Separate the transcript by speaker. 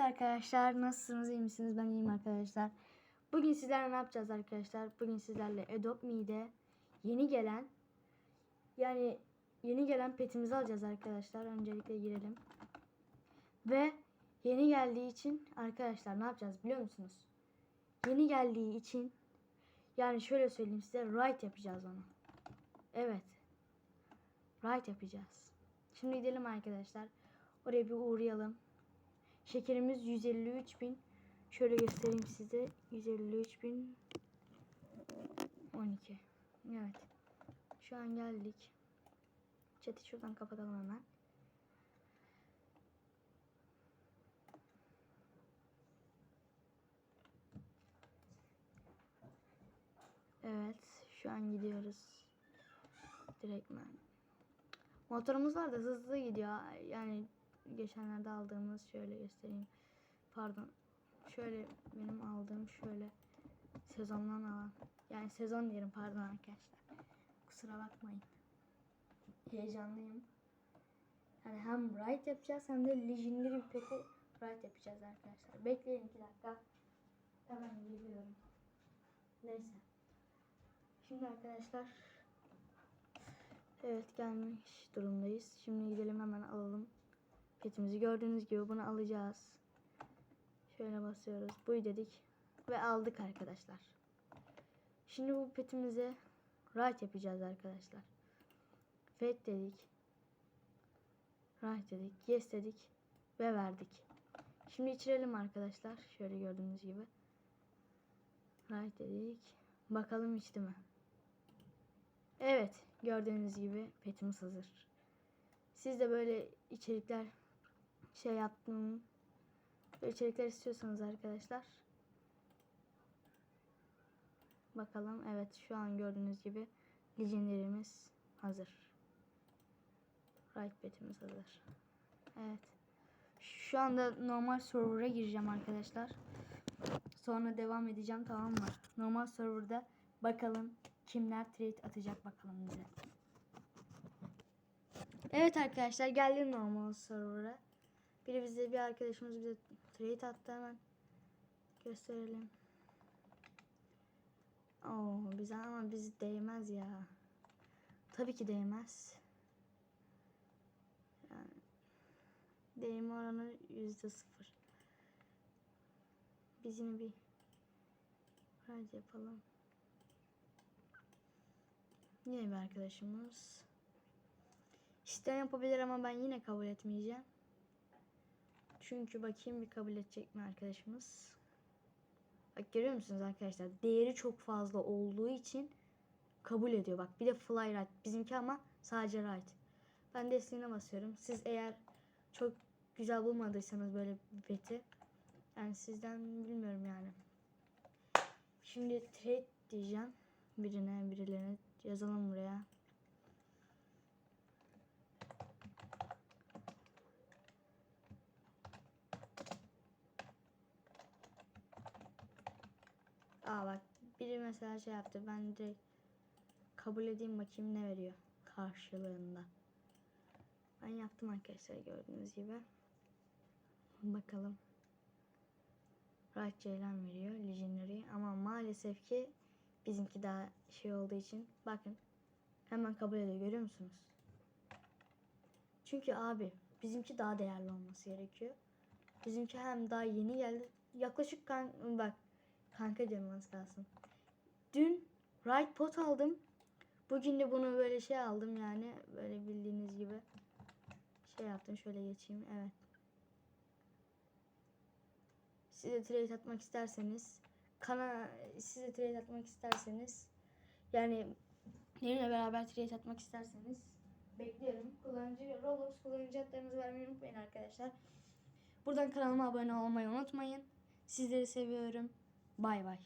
Speaker 1: arkadaşlar nasılsınız iyi misiniz ben iyiyim arkadaşlar. Bugün sizlerle ne yapacağız arkadaşlar? Bugün sizlerle Adopt Me'de yeni gelen yani yeni gelen petimizi alacağız arkadaşlar. Öncelikle girelim. Ve yeni geldiği için arkadaşlar ne yapacağız biliyor musunuz? Yeni geldiği için yani şöyle söyleyeyim size right yapacağız onu. Evet. Right yapacağız. Şimdi gidelim arkadaşlar. Oraya bir uğrayalım. Şekerimiz 153 bin. Şöyle göstereyim size. 153 bin 12. Evet. Şu an geldik. Chat'i şuradan kapatalım hemen. Evet. Şu an gidiyoruz. Direktmen. Motorumuz var da hızlı gidiyor. Yani geçenlerde aldığımız şöyle göstereyim. Pardon. Şöyle benim aldığım şöyle sezondan alan. Yani sezon diyelim pardon arkadaşlar. Kusura bakmayın. Heyecanlıyım. Yani hem ride yapacağız hem de legendary bir peti ride yapacağız arkadaşlar. Bekleyin iki dakika. Hemen geliyorum. Neyse. Şimdi arkadaşlar Evet gelmiş durumdayız. Şimdi gidelim hemen alalım. Petimizi gördüğünüz gibi bunu alacağız. Şöyle basıyoruz. Buy dedik. Ve aldık arkadaşlar. Şimdi bu petimize right yapacağız arkadaşlar. Fed dedik. Right dedik. Yes dedik. Ve verdik. Şimdi içirelim arkadaşlar. Şöyle gördüğünüz gibi. Right dedik. Bakalım içti mi? Evet, gördüğünüz gibi petimiz hazır. Siz de böyle içerikler şey yaptım. Böyle içerikler istiyorsanız arkadaşlar. Bakalım. Evet, şu an gördüğünüz gibi legendary'miz hazır. Right petimiz hazır. Evet. Şu anda normal server'a gireceğim arkadaşlar. Sonra devam edeceğim tamam mı? Normal server'da bakalım kimler trade atacak bakalım bize. Evet arkadaşlar geldim normal server'a. Biri bize bir arkadaşımız bize trade attı hemen. Gösterelim. Oo bize ama biz değmez ya. Tabii ki değmez. Yani değme oranı yüzde sıfır. Biz yine bir hadi yapalım. Yine bir arkadaşımız. İsteyen yapabilir ama ben yine kabul etmeyeceğim. Çünkü bakayım bir kabul edecek mi arkadaşımız. Bak görüyor musunuz arkadaşlar? Değeri çok fazla olduğu için kabul ediyor. Bak bir de fly right. Bizimki ama sadece right. Ben desteğine basıyorum. Siz eğer çok güzel bulmadıysanız böyle bir beti yani sizden bilmiyorum yani. Şimdi trade diyeceğim. Birine birilerine yazalım buraya. Aa bak biri mesela şey yaptı. Ben direkt kabul edeyim bakayım ne veriyor karşılığında. Ben yaptım arkadaşlar gördüğünüz gibi. Bakalım. Right Ceylan veriyor. Legendary. Ama maalesef ki bizimki daha şey olduğu için. Bakın. Hemen kabul ediyor. Görüyor musunuz? Çünkü abi bizimki daha değerli olması gerekiyor. Bizimki hem daha yeni geldi. Yaklaşık kan bak kanka diyorum az kalsın. Dün right pot aldım. Bugün de bunu böyle şey aldım yani. Böyle bildiğiniz gibi. Şey yaptım. Şöyle geçeyim. Evet. Size trade atmak isterseniz kana size trade atmak isterseniz yani benimle beraber trade atmak isterseniz bekliyorum. Kullanıcı Roblox kullanıcı adlarınızı vermeyi unutmayın arkadaşlar. Buradan kanalıma abone olmayı unutmayın. Sizleri seviyorum. Bay bay.